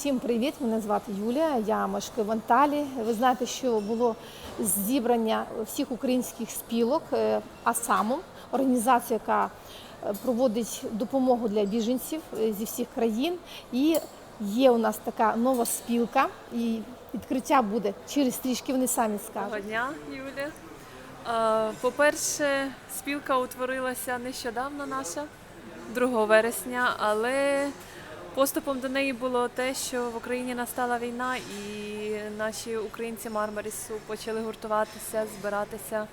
Всім привіт! Мене звати Юлія. Я мешкаю в Анталі. Ви знаєте, що було зібрання всіх українських спілок е, АСАМом, організація, яка е, проводить допомогу для біженців е, зі всіх країн. І є у нас така нова спілка, і відкриття буде через трішки. Вони самі скажуть. Доброго дня, Юля. По-перше, спілка утворилася нещодавно наша, 2 вересня, але поступом до неї було те, що в Україні настала війна, і наші українці Мармарісу почали гуртуватися, збиратися,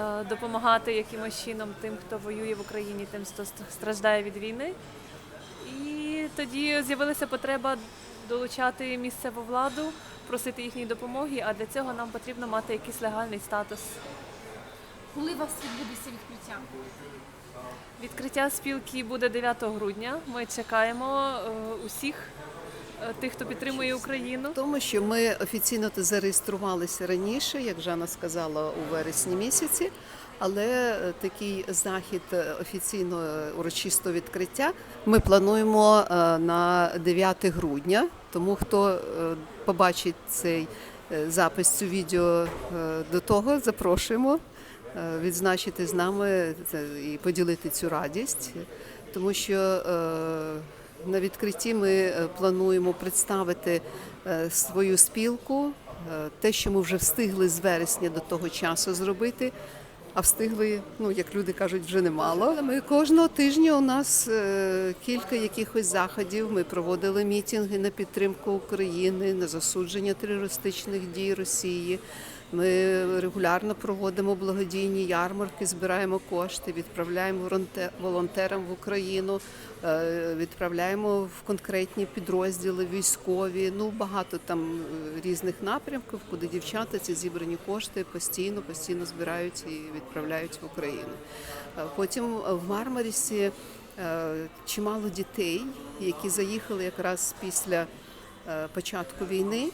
е, допомагати якимось чином тим, хто воює в Україні, тим, хто страждає від війни. І тоді з'явилася потреба долучати місцеву владу, просити їхньої допомоги, а для цього нам потрібно мати якийсь легальний статус. Коли у вас відбудеться відкриття? Відкриття спілки буде 9 грудня. Ми чекаємо е, усіх е, тих, хто підтримує Україну. Тому що ми офіційно зареєструвалися раніше, як Жанна сказала, у вересні місяці. Але е, такий захід офіційно урочистого відкриття ми плануємо на 9 грудня. Тому хто побачить цей запис цю відео до того, запрошуємо відзначити з нами і поділити цю радість, тому що е, на відкритті ми е, плануємо представити е, свою спілку, е, те, що ми вже встигли з вересня до того часу зробити. А встигли, ну як люди кажуть, вже немало. Ми кожного тижня у нас е, кілька якихось заходів. Ми проводили мітинги на підтримку України, на засудження терористичних дій Росії. Ми регулярно проводимо благодійні ярмарки, збираємо кошти, відправляємо волонте- волонтерам в Україну, е, відправляємо в конкретні підрозділи військові. Ну багато там е, різних напрямків, куди дівчата ці зібрані кошти постійно, постійно збирають і відправляють в Україну. Е, Потім в Мармарісі чимало дітей, які заїхали якраз після початку війни.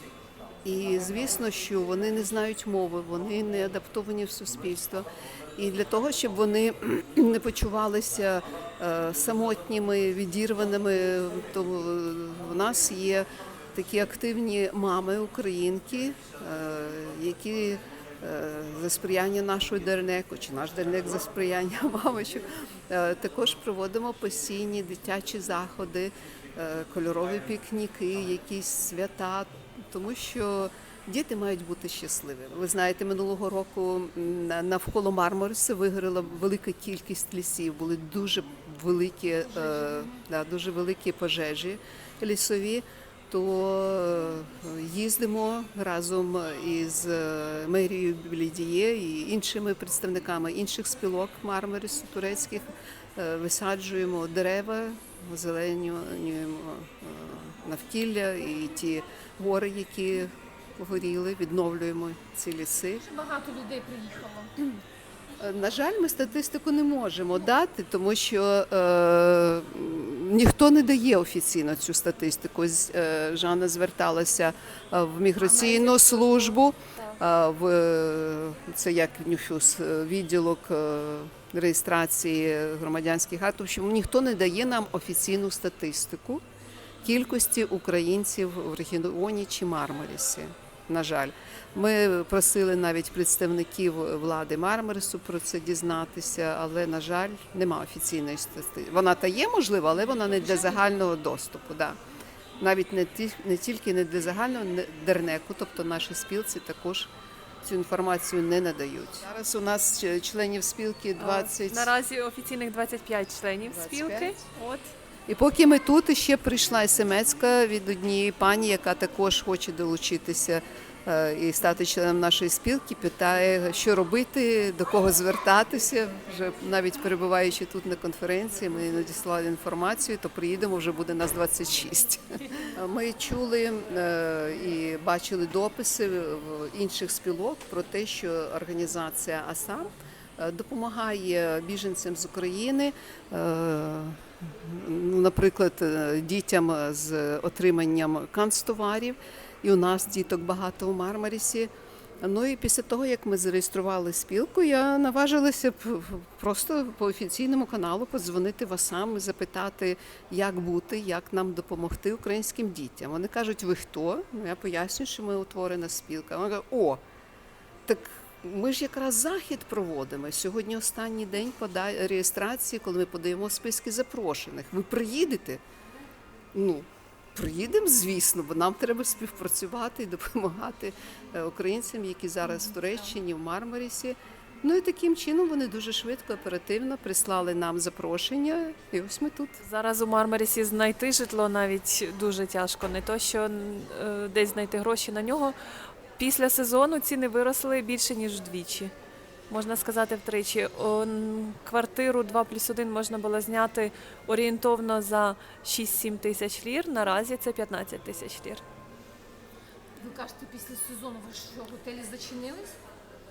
І звісно, що вони не знають мови, вони не адаптовані в суспільство. І для того, щоб вони не почувалися е, самотніми, відірваними, то в нас є такі активні мами українки, е, які е, за сприяння нашого дернеку, чи наш дернек за сприяння мамочок, е, також проводимо постійні дитячі заходи, е, кольорові пікніки, якісь свята, тому що діти мають бути щасливими. Ви знаєте, минулого року навколо Мармариса вигоріла велика кількість лісів, були дуже великі, е, да, дуже великі пожежі лісові. То е, їздимо разом із е, мерією Білідіє і іншими представниками інших спілок Мармарису турецьких, висаджуємо дерева, озеленюємо е, навкілля і ті гори, які горіли, відновлюємо ці ліси. Багато людей приїхало. Е, На жаль, ми статистику не можемо дати, тому що е, ніхто не дає офіційно цю статистику. Е, Жанна зверталася в міграційну службу, в е, це як Нюфюс, е, відділок е, реєстрації громадянських актів, що ніхто не дає нам офіційну статистику кількості українців в регіоні чи Мармарісі. На жаль, ми просили навіть представників влади Мармарису про це дізнатися, але на жаль, нема офіційної статистики. Вона та є можлива, але вона не для загального доступу. Да. Навіть не ті не тільки не для загального не- дернеку, тобто наші спілці також цю інформацію не надають. Зараз у нас членів спілки 20... Наразі офіційних 25 членів 25. спілки. От І поки ми тут, ще прийшла смс від однієї пані, яка також хоче долучитися е, і стати членом нашої спілки, питає, що робити, до кого звертатися. Вже навіть перебуваючи тут на конференції, ми надіслали інформацію, то приїдемо, вже буде нас 26. Ми чули е, і бачили дописи інших спілок про те, що організація АСАМ е, допомагає біженцям з України. е, Ну, наприклад, е, дітям з отриманням канцтоварів. І у нас діток багато у Мармарісі. Ну і після того, як ми зареєстрували спілку, я наважилася просто по офіційному каналу подзвонити васам запитати, як бути, як нам допомогти українським дітям. Вони кажуть, ви хто? Ну я пояснюю, що ми утворена спілка. Вони кажуть, о, так ми ж якраз захід проводимо. Сьогодні останній день реєстрації, коли ми подаємо списки запрошених. Ви приїдете? Ну, приїдемо, звісно, бо нам треба співпрацювати і допомагати е, українцям, які зараз в Туреччині, в Мармарісі. Ну і таким чином вони дуже швидко, оперативно прислали нам запрошення, і ось ми тут. Зараз у Мармарісі знайти житло навіть дуже тяжко. Не то, що е, десь знайти гроші на нього. Після сезону ціни виросли більше ніж вдвічі. Можна сказати, втричі. Квартиру 2 плюс 1 можна було зняти орієнтовно за 6-7 тисяч лір. Наразі це 15 тисяч лір. Ви кажете, після сезону ви що, готелі зачинились?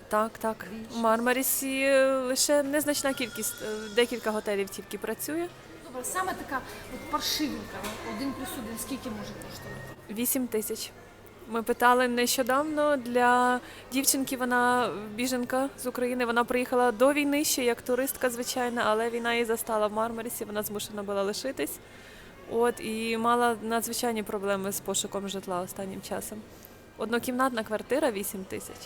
Так, так. У Мармарісі лише незначна кількість, е, декілька готелів тільки працює. Добре, саме така от паршивінка, один плюс один, скільки може коштувати? 8 тисяч. Ми питали нещодавно для дівчинки. Вона біженка з України. Вона приїхала до війни ще як туристка, звичайно, але війна її застала в Мармарісі. Вона змушена була лишитись. От і мала надзвичайні проблеми з пошуком житла останнім часом. Однокімнатна квартира 8 тисяч.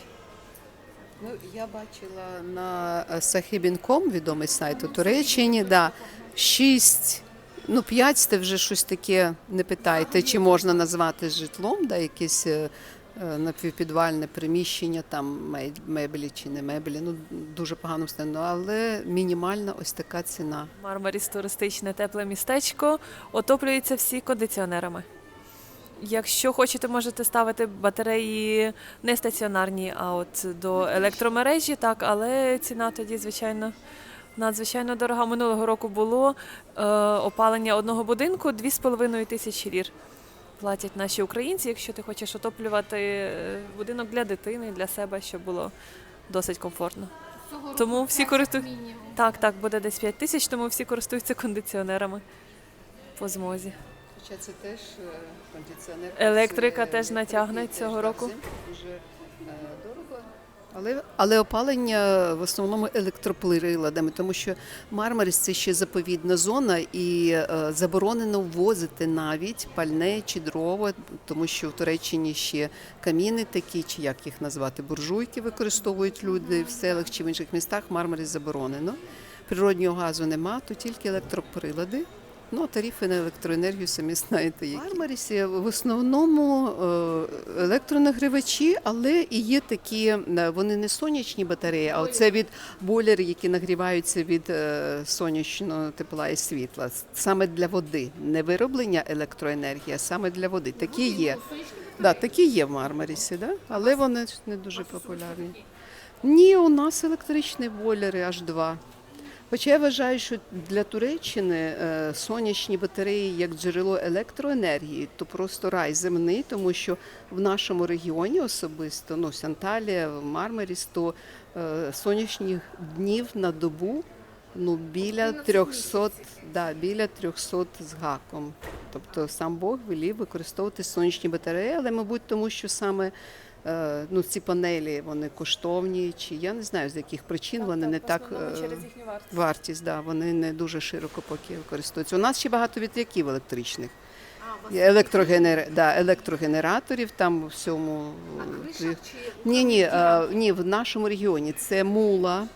Ну, я бачила на е, Сахібінком, відомий сайт у Туреччині, да, 6, ну 5 це вже щось таке, не питайте, чи можна назвати житлом, да, якесь е, е, напівпідвальне приміщення, там ме- меблі чи не меблі, ну дуже погано стану, але мінімальна ось така ціна. Мармаріс туристичне тепле містечко. Отоплюються всі кондиціонерами. Якщо хочете, можете ставити батареї не стаціонарні, а от до електромережі, так, але ціна тоді, звичайно, надзвичайно дорога. Минулого року було е, опалення одного будинку 2,5 тисячі лір. Платять наші українці, якщо ти хочеш отоплювати е, будинок для дитини, для себе, щоб було досить комфортно. Цього року Тому всі п'ять користують- мінімум. Так, так, буде десь 5 тисяч, тому всі користуються кондиціонерами по змозі. Хоча це теж е, кондиціонер. Електрика теж натягне цього року. Дуже е, дорого. Але, але опалення в основному електроприладами, тому що Мармарис це ще заповідна зона і е, заборонено ввозити навіть пальне чи дрова, тому що в Туреччині ще каміни такі, чи як їх назвати, буржуйки використовують люди в селах чи в інших містах. Мармарис заборонено. Природнього газу нема, то тільки електроприлади. Ну, тарифи на електроенергію самі знаєте. Які. В Мармарісі в основному е, електронагрівачі, але і є такі, е, вони не сонячні батареї, а це від бойлери, які нагріваються від е, сонячного тепла і світла. Саме для води, не вироблення електроенергії, а саме для води. Такі є. Да, такі є в Мармарісі, да? але вони не дуже популярні. Ні, у нас електричні бойлери аж два. Хоча я вважаю, що для Туреччини е, сонячні батареї як джерело електроенергії, то просто рай земний, тому що в нашому регіоні особисто, ну Санталія, Мармаріс, то е, сонячних днів на добу ну, біля 300, да, біля 300 з гаком. Тобто сам Бог велів використовувати сонячні батареї, але, мабуть, тому що саме ну, ці панелі вони коштовні, чи я не знаю з яких причин вони не так. е, їхню вартість. Вартість, да, вони не дуже широко поки використовуються. У нас ще багато вітряків електричних. Електрогенер... да, електрогенераторів там у всьому. е, Ні, ні, е, ні, в нашому регіоні це мула.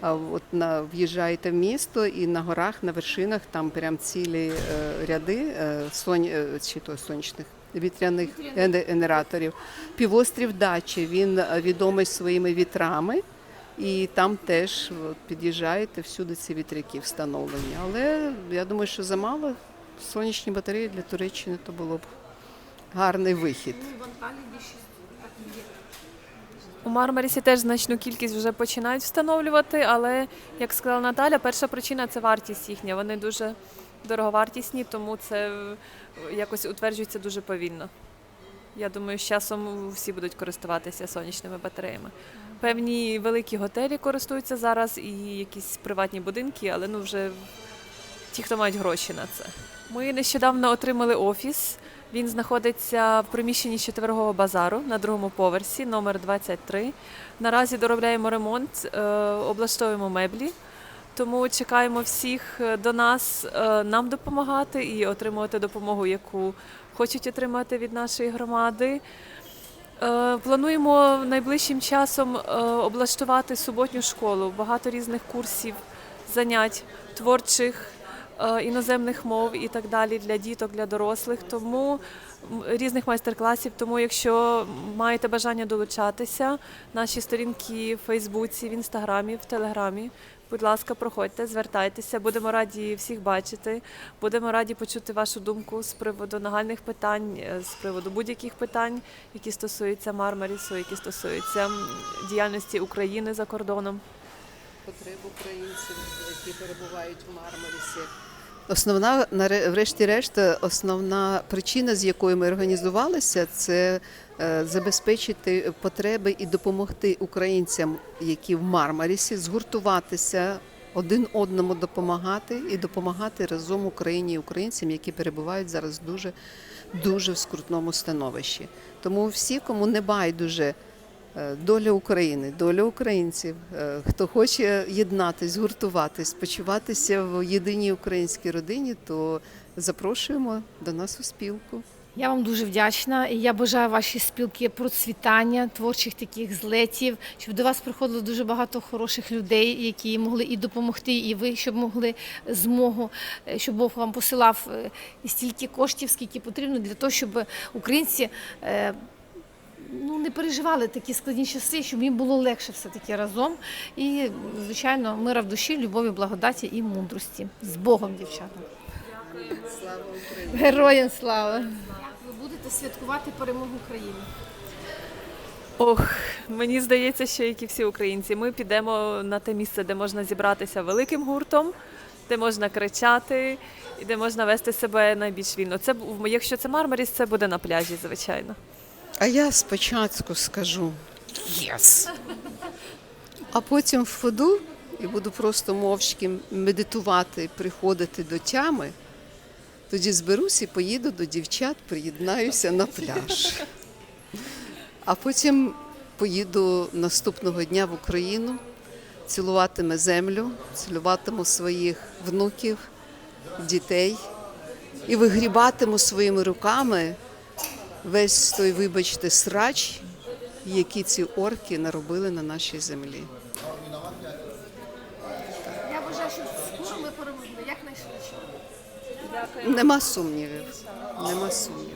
А от на в'їжджаєте в місто і на горах, на вершинах там прям цілі е, ряди е, сонь, е, чи то сонячних вітряних генераторів. Півострів Дачі він е, відомий своїми вітрами. І там теж от, під'їжджаєте, всюди ці вітряки встановлені. Але я думаю, що замало сонячні батареї для Туреччини то було б гарний вихід. Є. У Мармарісі теж значну кількість вже починають встановлювати, але як сказала Наталя, перша причина це вартість їхня. Вони дуже дороговартісні, тому це е, якось утверджується дуже повільно. Я думаю, з часом всі будуть користуватися сонячними батареями. Певні великі готелі користуються зараз і якісь приватні будинки, але ну вже ті, хто мають гроші на це. Ми нещодавно отримали офіс Він знаходиться в приміщенні четвергового базару на другому поверсі, номер 23. Наразі доробляємо ремонт, е, облаштовуємо меблі. Тому чекаємо всіх е, до нас е, нам допомагати і отримувати допомогу, яку хочуть отримати від нашої громади. Е, Плануємо найближчим часом облаштувати суботню школу, багато різних курсів, занять творчих, іноземних мов і так далі для діток, для дорослих. Тому різних майстер-класів. Тому, якщо маєте бажання долучатися, наші сторінки в Фейсбуці, в Інстаграмі, в Телеграмі. Будь ласка, проходьте, звертайтеся. Будемо раді всіх бачити. Будемо раді почути вашу думку з приводу нагальних питань, е, з приводу будь-яких питань, які стосуються Мармарісу, які стосуються діяльності України за кордоном. потреб українців, які перебувають в Мармарісі. Основна, врешті-решт, основна причина, з якої ми організувалися, це е, забезпечити потреби і допомогти українцям, які в Мармарісі, згуртуватися, один одному допомагати і допомагати разом Україні і українцям, які перебувають зараз дуже дуже в скрутному становищі. Тому всі, кому не байдуже доля України, доля українців, е, хто хоче єднатись, згуртуватись, почуватися в єдиній українській родині, то запрошуємо до нас у спілку. Я вам дуже вдячна. І я бажаю вашій спілки процвітання, творчих таких злетів, щоб до вас приходило дуже багато хороших людей, які могли і допомогти, і ви щоб могли змогу, е, щоб Бог вам посилав е, стільки коштів, скільки потрібно для того, щоб українці. Ну, не переживали такі складні часи, щоб їм було легше все-таки разом. І, звичайно, мира в душі, любові, благодаті і мудрості. З Богом, дівчата. Слава Україні! Героям слава! Ви будете святкувати перемогу країни. Ох, мені здається, що як і всі українці, ми підемо на те місце, де можна зібратися великим гуртом, де можна кричати і де можна вести себе найбільш вільно. Це якщо це Мармаріс, це буде на пляжі, звичайно. А я спочатку скажу єс. А потім впаду і буду просто мовчки медитувати, приходити до тями. Тоді зберусь і поїду до дівчат, приєднаюся на пляж. А потім поїду наступного дня в Україну, цілуватиму землю, цілуватиму своїх внуків, дітей і вигрібатиму своїми руками весь той, вибачте, срач, який ці орки наробили на нашій землі. Я вважаю, що скоро ми перемогли, якнайшвидше. Нема сумнівів. Нема сумнівів.